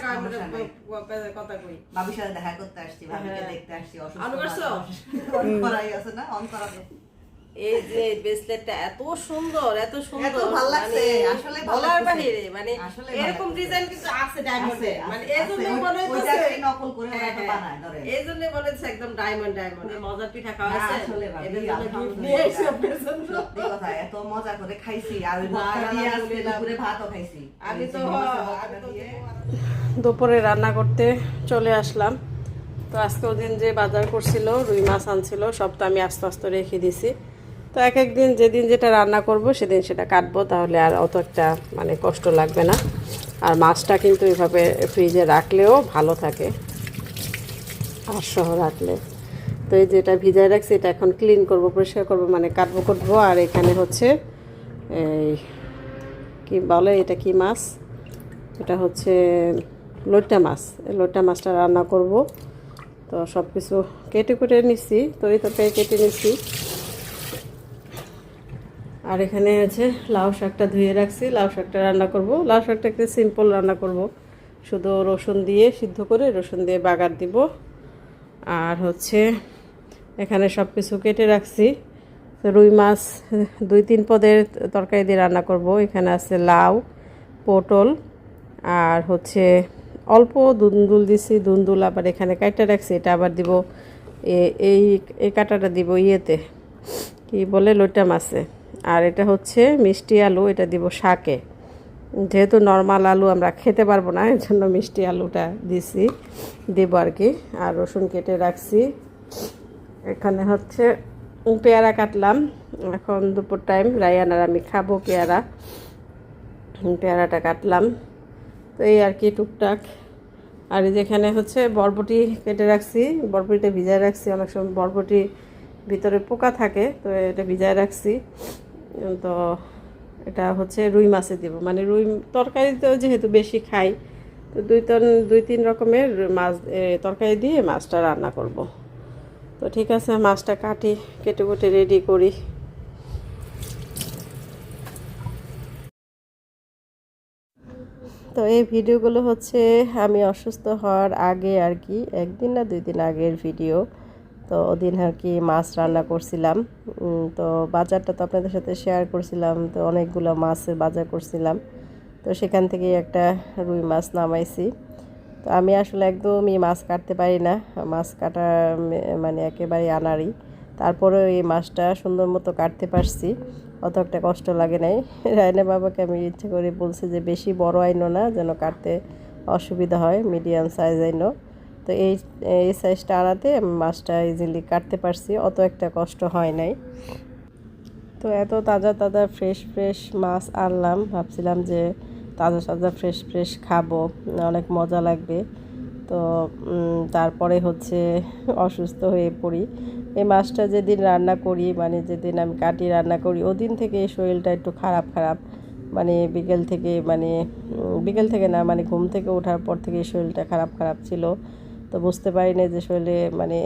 কথা কই। ভাবির সাথে দেখা করতে আসছি ভাবিকে হ্যাঁ। দেখতে আসছি অসুস্থ অন করাই আছে না? অন করাবে এই যে ব্রেসলেটটা এত সুন্দর এত সুন্দর। এত ভালো লাগছে, মানে আসলে ভালো বলার। বাহিরে মানে এরকম ডিজাইন কিন্তু আছে ডায়মন্ডে মানে মনে নকল করে ওরা হ্যাঁ, হ্যাঁ। বানায়, মনে হচ্ছে একদম ডায়মন্ড ডায়মন্ড মজা পিঠা খাওয়াইছে না, আসলে এদের জন্য। নিয়ে সত্যি কথা, এত মজা করে খাইছি। আর দুপুরে ভাতও খাইছি। আমি তো দুপুরে রান্না করতে চলে আসলাম। তো আজকে দিন যে বাজার করছিল রুই মাছ আনছিল সব তো আমি আস্তে আস্তে রেখে দিছি। তো এক এক দিন যেদিন যেটা রান্না করব, সেদিন সেটা কাটবো, তাহলে আর অত একটা মানে কষ্ট লাগবে না। আর মাছটা কিন্তু এভাবে ফ্রিজে রাখলেও ভালো থাকে। আর সহ রাখলে। তো এই যেটা ভিজায় রাখছি, এটা এখন ক্লিন করব, পরিষ্কার করব মানে কাটবো করব আর এখানে হচ্ছে এই কি বলে, এটা কি মাছ? এটা হচ্ছে লইট্টা মাছ। এই লইট্টা মাছটা রান্না করব। তো সব কিছু কেটে কুটে নিচ্ছি, তরি তরকারি কেটে নিচ্ছি। আর এখানে আছে লাউ শাকটা ধুয়ে রাখছি। লাউ শাকটা রান্না করব। লাউ শাকটা একটু সিম্পল রান্না করব। শুধু রসুন দিয়ে সিদ্ধ করে রসুন দিয়ে বাগার দিব। আর হচ্ছে এখানে সব কিছু কেটে রাখছি। রুই মাছ দুই তিন পদের তরকারি দিয়ে রান্না করব। এখানে আছে লাউ, পটল, আর হচ্ছে অল্প দুন্দুল দিছি, দুন্দুল আবার এখানে কাটা রাখছি। এটা আবার দিব এই এই কাটাটা দিব ইয়েতে। কি বলে? লোটা মাছে। আর এটা হচ্ছে মিষ্টি আলু, এটা দিব শাকে। যেহেতু নর্মাল আলু আমরা খেতে পারব না এর জন্য মিষ্টি আলুটা দিছি, দেবো আর কি। আর রসুন কেটে রাখছি। এখানে হচ্ছে পেয়ারা কাটলাম। এখন দুপুর টাইম রায়ান আর আমি খাব পেয়ারা। পেয়ারাটা কাটলাম। তো এই আর কি টুকটাক। আর যেখানে হচ্ছে বরবটি কেটে রাখছি। বরবটিটা ভিজায় রাখছি। অনেক সময় বরবটি ভিতরে পোকা থাকে, তো এটা ভিজায় রাখছি। তো এটা হচ্ছে রুই মাছে দিব। মানে রুই তরকারিতেও যেহেতু বেশি খাই, তো দুই তন, দুই তিন রকমের মাছ তরকারি দিয়ে মাছটা রান্না করব। তো ঠিক আছে, মাছটা কাটি, কেটে কুটে রেডি করি। তো এই ভিডিওগুলো হচ্ছে, আমি অসুস্থ হওয়ার আগে আর কি, একদিন না দুই দিন আগের ভিডিও। তো ওদিন আর কি মাছ রান্না করছিলাম। তো বাজারটা তো আপনাদের সাথে শেয়ার করছিলাম, তো অনেকগুলো মাছের বাজার করছিলাম। তো সেখান থেকে একটা রুই মাছ নামাইছি। তো আমি আসলে একদমই মাছ কাটতে পারি না। মাছ কাটা মানে একেবারে আনারি তারপরেও এই মাছটা সুন্দর মতো কাটতে পারছি। অত একটা কষ্ট লাগে নাই। রায়না বাবাকে আমি ইচ্ছে করে বলছি যে, বেশি বড় আইনো না, যেন কাটতে অসুবিধা হয় মিডিয়াম সাইজ আইনো। তো এই এই সাইজটা আনাতে মাছটা ইজিলি কাটতে পারছি, অত একটা কষ্ট হয় নাই। তো এত তাজা তাজা ফ্রেশ ফ্রেশ মাছ আনলাম, ভাবছিলাম যে তাজা তাজা ফ্রেশ ফ্রেশ খাব, অনেক মজা লাগবে। তো তারপরে হচ্ছে অসুস্থ হয়ে পড়ি। এই মাছটা যেদিন রান্না করি মানে যেদিন আমি কাটি রান্না করি, ওদিন থেকে শরীরটা একটু খারাপ খারাপ। মানে বিকেল থেকে মানে বিকেল থেকে না মানে ঘুম থেকে ওঠার পর থেকে শরীরটা খারাপ খারাপ ছিল। তো বুঝতে পারি না যে শরীরে মানে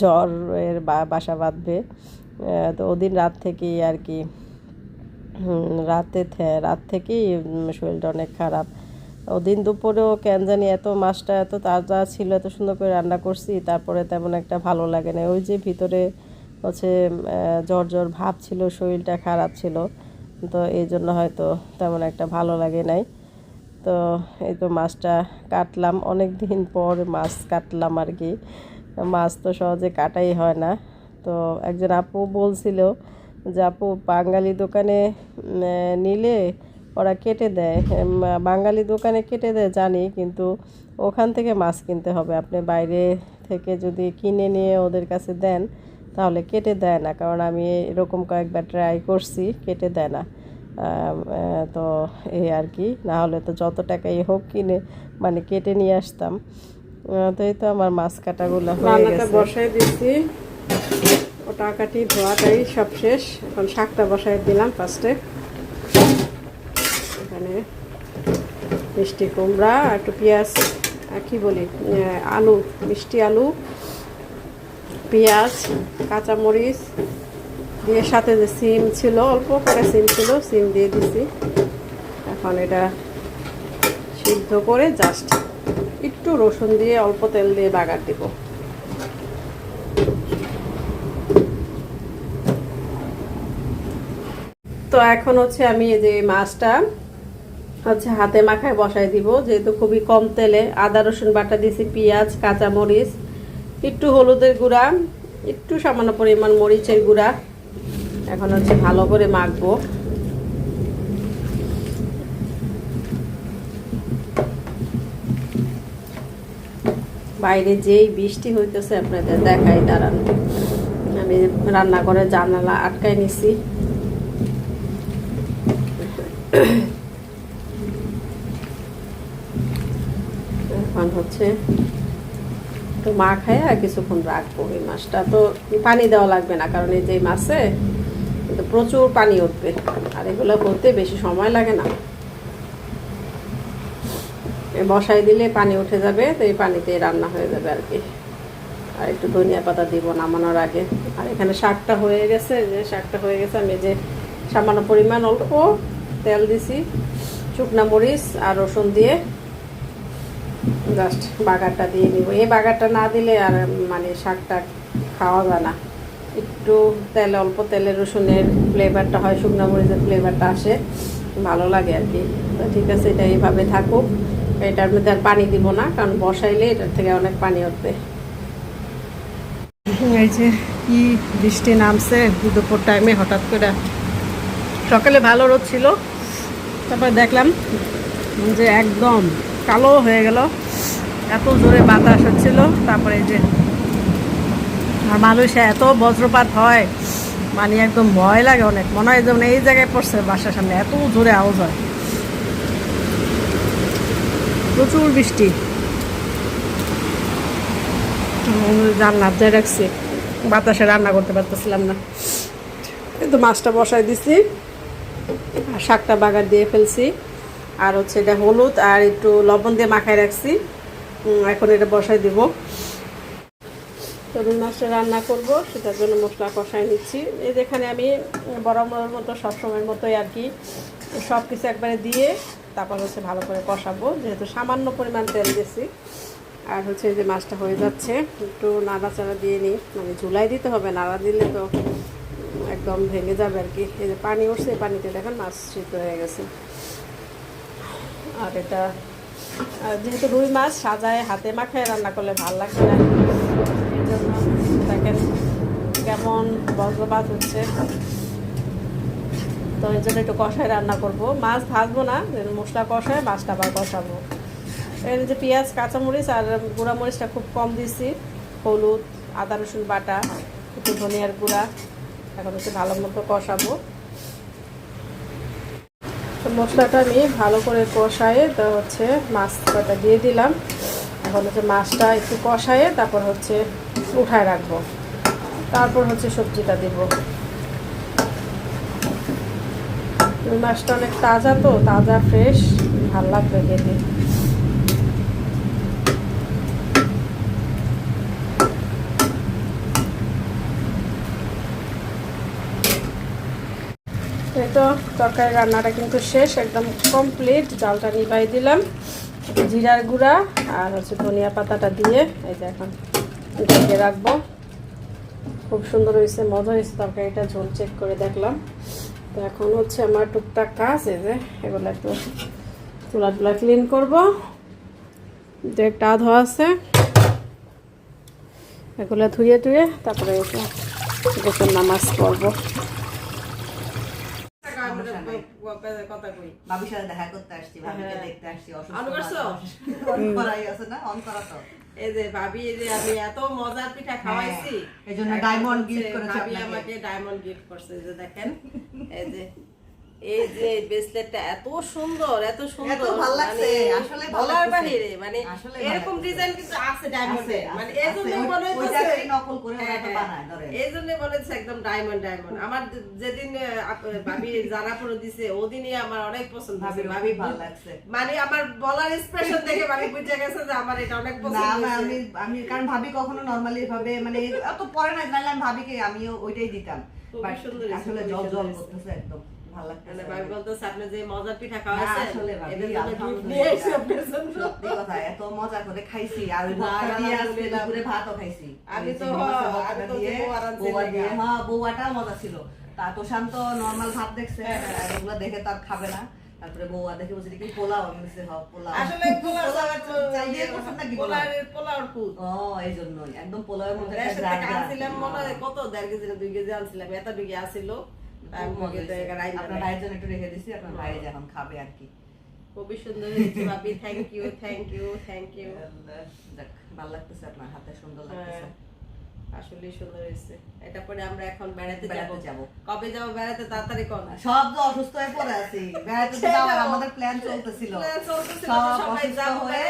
জ্বরের বাসা বাঁধবে। তো ওদিন রাত থেকেই আর কি রাতে রাত থেকেই শরীরটা অনেক খারাপ। ওদিন দুপুরেও কেন জানি এত মাছটা এত তাজা ছিল, এত সুন্দর করে রান্না করছি, তারপরে তেমন একটা ভালো লাগে না ওই যে ভিতরে হচ্ছে জ্বর জ্বর ভাব ছিল, শরীরটা খারাপ ছিল, তো এই জন্য হয়তো তেমন একটা ভালো লাগে নাই। তো এই তো মাছটা কাটলাম। অনেক দিন পর মাছ কাটলাম আর কি। মাছ তো সহজে কাটাই হয় না। তো একজন আপু বলছিল যে, আপু, বাঙালি দোকানে নিলে ওরা কেটে দেয়। বাঙালি দোকানে কেটে দেয় জানি, কিন্তু ওখান থেকে মাছ কিনতে হবে। আপনি বাইরে থেকে যদি কিনে নিয়ে ওদের কাছে দেন, তাহলে কেটে দেয় না। কারণ আমি এরকম কয়েকবার ট্রাই করছি, কেটে দেয় না। তো এই আর কি। না হলে তো যত টাকাই হোক কিনে মানে কেটে নিয়ে আসতাম। তো এই তো আমার মাছ কাটাগুলো হয়ে গেছে। বসাই দিচ্ছি ওটা কাটি ধোয়াটাই সব শেষ। এখন শাকটা বসাই দিলাম ফার্স্টে এখানে মিষ্টি কুমড়া একটু পেঁয়াজ আর কি বলি আলু মিষ্টি আলু পেঁয়াজ কাঁচামরিচ দিয়ে সাথে যে সিম ছিল, অল্প করে সিম ছিল, সিম দিয়ে দিছি। এখন এটা সিদ্ধ করে জাস্ট একটু রসুন দিয়ে অল্প তেল দিয়ে বাগার দিব। তো এখন হচ্ছে আমি এই যে মাছটা হচ্ছে হাতে মাখায় বসাই দিব, যেহেতু খুবই কম তেলে। আদা, রসুন বাটা দিয়েছি পেঁয়াজ, কাঁচামরিচ, একটু হলুদের গুঁড়া, একটু সামান্য পরিমাণ মরিচের গুঁড়া। এখন হচ্ছে ভালো করে মাখবো। বাইরে যেই বৃষ্টি হইতেছে আপনাদের দেখাই, দাঁড়ান। আমি রান্নাঘরে জানালা আটকাই নিছি। এখন হচ্ছে একটু মা খায় কিছুক্ষণ রাখব। এই মাছটা তো পানি দেওয়া লাগবে না, কারণ এই যে মাছে কিন্তু প্রচুর পানি উঠবে। আর এগুলো করতে বেশি সময় লাগে না। বসাই দিলে পানি উঠে যাবে, তো এই পানিতে রান্না হয়ে যাবে আর কি। আর একটু ধনিয়া পাতা দিব নামানোর আগে। আর এখানে শাকটা হয়ে গেছে, যে শাকটা হয়ে গেছে, আমি যে সামান্য পরিমাণ অল্প তেল দিছি, শুকনা মরিচ আর রসুন দিয়ে জাস্ট বাগারটা দিয়ে নিব। এই বাগারটা না দিলে আর মানে শাকটা খাওয়া যায় না। একটু তেল, অল্প তেলে রসুনের ফ্লেভারটা হয়, শুকনো মরিচের ফ্লেভারটা আসে, ভালো লাগে আর কি। তো ঠিক আছে, এটা এইভাবে থাকুক। এটার মধ্যে আর পানি দিব না, কারণ বসাইলে এটার থেকে অনেক পানি উঠবে। এই যে কি বৃষ্টি নামছে, দুপুর টাইমে হঠাৎ করে সকালে ভালো রোদ ছিল। তারপরে দেখলাম যে একদম কালো হয়ে গেল। এত জোরে বাতাস হচ্ছিল। তারপরে যে আর মানুষে এত বজ্রপাত হয় মানে একদম ভয় লাগে অনেক। মনে হয় যেমন এই জায়গায় পড়ছে বাসার সামনে, এত জোরে আওয়াজ হয়। প্রচুর বৃষ্টি। জান্নাত দিয়ে রাখছি, বাতাসে রান্না করতে পারতেছিলাম না। কিন্তু মাছটা বসাই দিছি, আর শাকটা বাগার দিয়ে ফেলছি। আর হচ্ছে এটা হলুদ আর একটু লবণ দিয়ে মাখায় রাখছি। এখন এটা বসাই দিব। রুই মাছটা রান্না করব, সেটার জন্য মশলা কষাই নিচ্ছি। এই যেখানে আমি বরাবরের মতো, সবসময়ের মতোই আর কি সব কিছু একবারে দিয়ে তারপর হচ্ছে ভালো করে কষাবো, যেহেতু সামান্য পরিমাণ তেল দিয়েছি। আর হচ্ছে যে মাছটা হয়ে যাচ্ছে, একটু নাড়াচাড়া দিয়ে নিই। মানে ঝুলাই দিতে হবে, নাড়া দিলে তো একদম ভেঙে যাবে আর কি। এই যে পানি উঠছে, এই পানিতে দেখেন মাছ সিদ্ধ হয়ে গেছে। আর এটা যেহেতু রুই মাছ, সাজায় হাতে মাখায় রান্না করলে ভালো লাগবে না। কেমন বজ্রপাত হচ্ছে। তো এই জন্য একটু কষায় রান্না করব। মাছ ভাজবো না মশলা কষায়, মাছটা আবার কষাবো। এর যে পেঁয়াজ, কাঁচামরিচ আর গুঁড়া মরিচটা খুব কম দিয়েছি। হলুদ, আদা, রসুন বাটা, একটু ধনিয়ার গুঁড়া। এখন হচ্ছে ভালো মতো কষাবো। তো মশলাটা আমি ভালো করে কষায়ে তো হচ্ছে মাছটা দিয়ে দিলাম। এখন হচ্ছে মাছটা একটু কষায়ে, তারপর হচ্ছে উঠায় রাখব। তারপর হচ্ছে সবজিটা দিব। মাছটা অনেক তাজা তো, তাজা ফ্রেশ ভালো লাগবে খেতে। তো তরকারি রান্নাটা কিন্তু শেষ, একদম কমপ্লিট জালটা নিবাই দিলাম। জিরার গুঁড়া আর হচ্ছে ধনিয়া পাতাটা দিয়ে, এই যে এখন রাখব। খুব সুন্দর হয়েছে মজা হয়েছে তরকারিটা ঝোল চেক করে দেখলাম। তো এখন হচ্ছে আমার টুকটাক কাজ এই যে এগুলো একটু চুলা টুলা ক্লিন করব। যে একটা ধোয়া আছে এগুলো ধুয়ে টুয়ে তারপরে এসে গোসল নামাজ পড়ব। সাথে দেখা করতে আসছি হ্যাঁ। দেখতে আসছি অসুস্থ অন করাই আছে না? অন করা তো। এই যে ভাবি যে আমি এত মজার পিঠা খাওয়াইছি হ্যাঁ, এই জন্য এখন diamond করেছে ভাবি আমাকে ডায়মন্ড গিফট করছে যে দেখেন এই যে এই যে ব্রেসলেটটা এত সুন্দর এত সুন্দর। এত ভালো লাগছে, মানে আসলে ভালো বলার বাহিরে মানে এরকম ডিজাইন কিন্তু আছে ডায়মন্ডে মানে আছে, এই জন্য আছে। মনে হচ্ছে নকল করে তো বানায়, ধরে। এই জন্য বলেছে একদম ডায়মন্ড ডায়মন্ড আমার যেদিন ভাবি দিছে ওদিনই আমার অনেক পছন্দ হয়েছে। ভাবি ভালো লাগছে। মানে আমার বলার এক্সপ্রেশন দেখে ভাবি বুঝে গেছে যে আমার এটা অনেক পছন্দ হয়েছে। আমি আমি কারণ ভাবি কখনো নরমালি ভাবে মানে অত পরে না জানলে আমি ভাবিকে আমিও ওইটাই দিতাম। আসলে জল জল করতেছে একদম। ভালো লাগতেছে ভাবি বলতেছে আপনি যে মজার পিঠা না, আসলে ভাবি, এটার জন্য gift আলহামদুলিল্লাহ। নিয়ে এসেছি আপনার জন্য। সত্যি কথা, এত মজা করে খাইছি আর। দুপুরে ভাতও খাইছি আমি তো হ্যাঁ, আমি তো দিয়ে, হ্যাঁ, ছিল তা তো নর্মাল ভাত দেখছে হ্যাঁ, এগুলো দেখে তো আর খাবে না তারপরে বৌয়া দেখে বলছে কি পোলাও আমি বলছি হ্যাঁ পোলাও আসলে পোলাও চাল দিয়ে করছেন নাকি পোলাও? পোলাওর পুর। ও এই জন্যই একদম পোলাওয়ের মধ্যে একটা মনে হয় কত দেড় কেজি না দুই কেজি আনছিলাম এত ডুগি আসিল। আপনার ভাইয়ের জন্য একটু রেখে দিছি আপনার ভাই যখন খাবে আর কি। খুবই সুন্দর হয়েছে ভাবি। Thank you thank you thank you যাক, ভালো লাগতেছে আপনার হাতে সুন্দর হ্যাঁ। লাগতেছে আসলে সুন্দর হয়েছে। এটা পরে আমরা এখন বেড়াতে যাব। যাব। কবে যাব বেড়াতে তাড়াতাড়ি কর সব তো অসুস্থ হয়ে পড়ে আছি বেড়াতে যাওয়ার আমাদের প্ল্যান চলতেছিল। সবাই হয়ে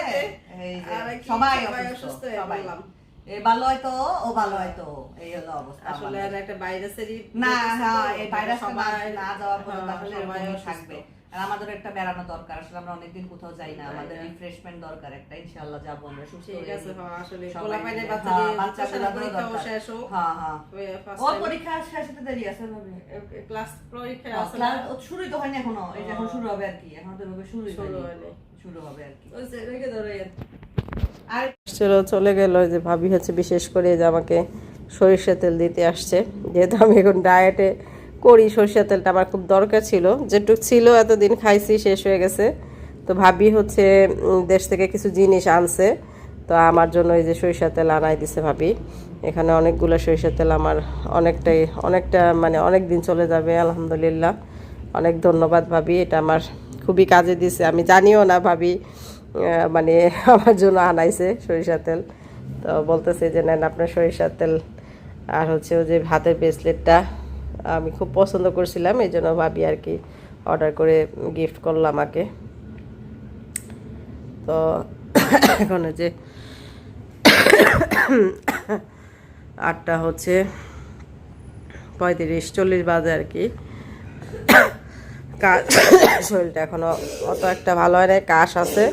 সবাই অসুস্থ অসুস্থ হয়ে পড়লাম। এ ভালো হয়তো ও ভালো হয়তো এই হলো অবস্থা আসলে আমাদের। আর একটা ভাইরাসেরই না হ্যাঁ তো, এই ভাইরাস সবাই না যাওয়ার পর্যন্ত আসলে সবাই এরকমই অসুস্থ। থাকবে। আর আমাদের একটা বেড়ানো দরকার আসলে আমরা অনেকদিন কোথাও যাই না। আমাদের রিফ্রেশমেন্ট দরকার একটা ইনশাআল্লাহ যাব আমরা সুস্থ ঠিক হয়ে আছে হ্যাঁ, আসলে পাইনে মিলে। বাচ্চাদের হ্যাঁ, বাচ্চাগুলোরও পরীক্ষাও দরকার। শেষ হোক। হ্যাঁ হ্যাঁ। ওর পরীক্ষা শেষ হতে দেরি আছে ক্লাস পরীক্ষা আছে ক্লাস ও শুরুই তো হয়নি এখনও। এই যে এখন শুরু হবে আর কি। এখন তো শুরু। শুরু হবে আর কি। যে রেখে ধরো এর। চলে গেল যে ভাবি হচ্ছে বিশেষ করে যে আমাকে সরিষা তেল দিতে আসছে। যেহেতু আমি এখন ডায়েটে করি, সরিষা তেলটা আমার খুব দরকার ছিল। যেটুক ছিল, এতদিন খাইছি, শেষ হয়ে গেছে। তো ভাবি হচ্ছে দেশ থেকে কিছু জিনিস আনছে। তো আমার জন্য এই যে সরিষা তেল আনাই দিছে ভাবি। এখানে অনেকগুলো সরিষা তেল আমার অনেকটাই, অনেকটা মানে অনেক দিন চলে যাবে, আলহামদুলিল্লাহ। অনেক ধন্যবাদ ভাবি, এটা আমার খুবই কাজে দিছে। আমি জানিও না ভাবি মানে আমার জন্য আনাইছে সরিষা তেল। তো বলতেছে যে, নেন আপনার সরিষার তেল আর হচ্ছে ওই যে হাতের ব্রেসলেটটা আমি খুব পছন্দ করছিলাম, এই জন্য ভাবি আর কি অর্ডার করে গিফট করলাম আমাকে। তো এখন যে আটটা হচ্ছে পঁয়ত্রিশ, চল্লিশ বাজে আর কি। কাশ শরীরটা এখনও অত একটা ভালো হয় না কাশ আছে।